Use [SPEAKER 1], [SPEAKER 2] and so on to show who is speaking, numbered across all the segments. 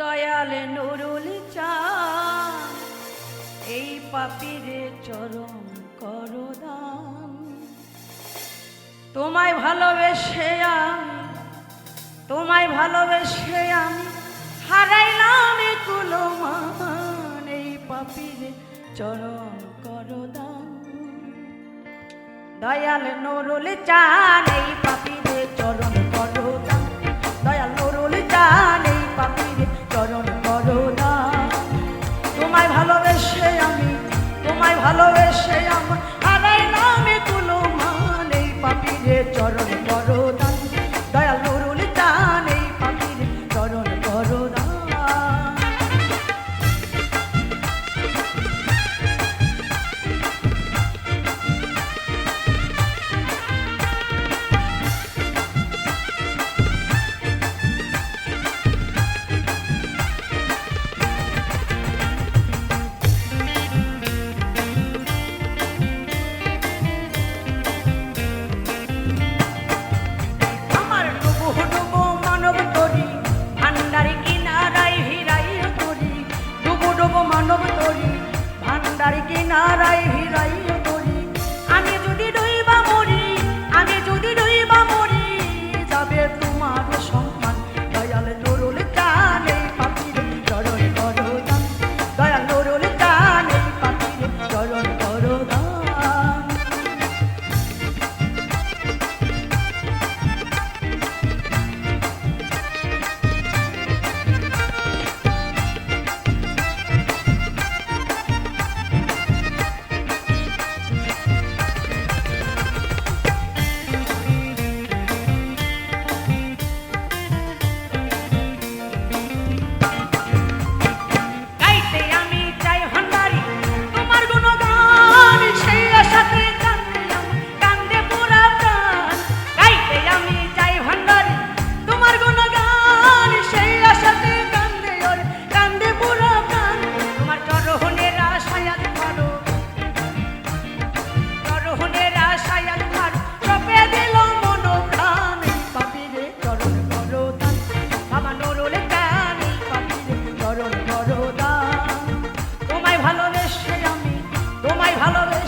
[SPEAKER 1] দয়াল নুরুল চান এই পাপিরে চরণ করদান তোমায় ভালোবেসে আমি, তোমায় ভালোবেসে আমি হারাইলাম কুলমান, এই পাপিরে চরণ করদান দয়াল নুরুল চান এই পাপিরে চরণ চরণ তার কিনারায় ভিড়াই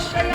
[SPEAKER 1] নমস্কার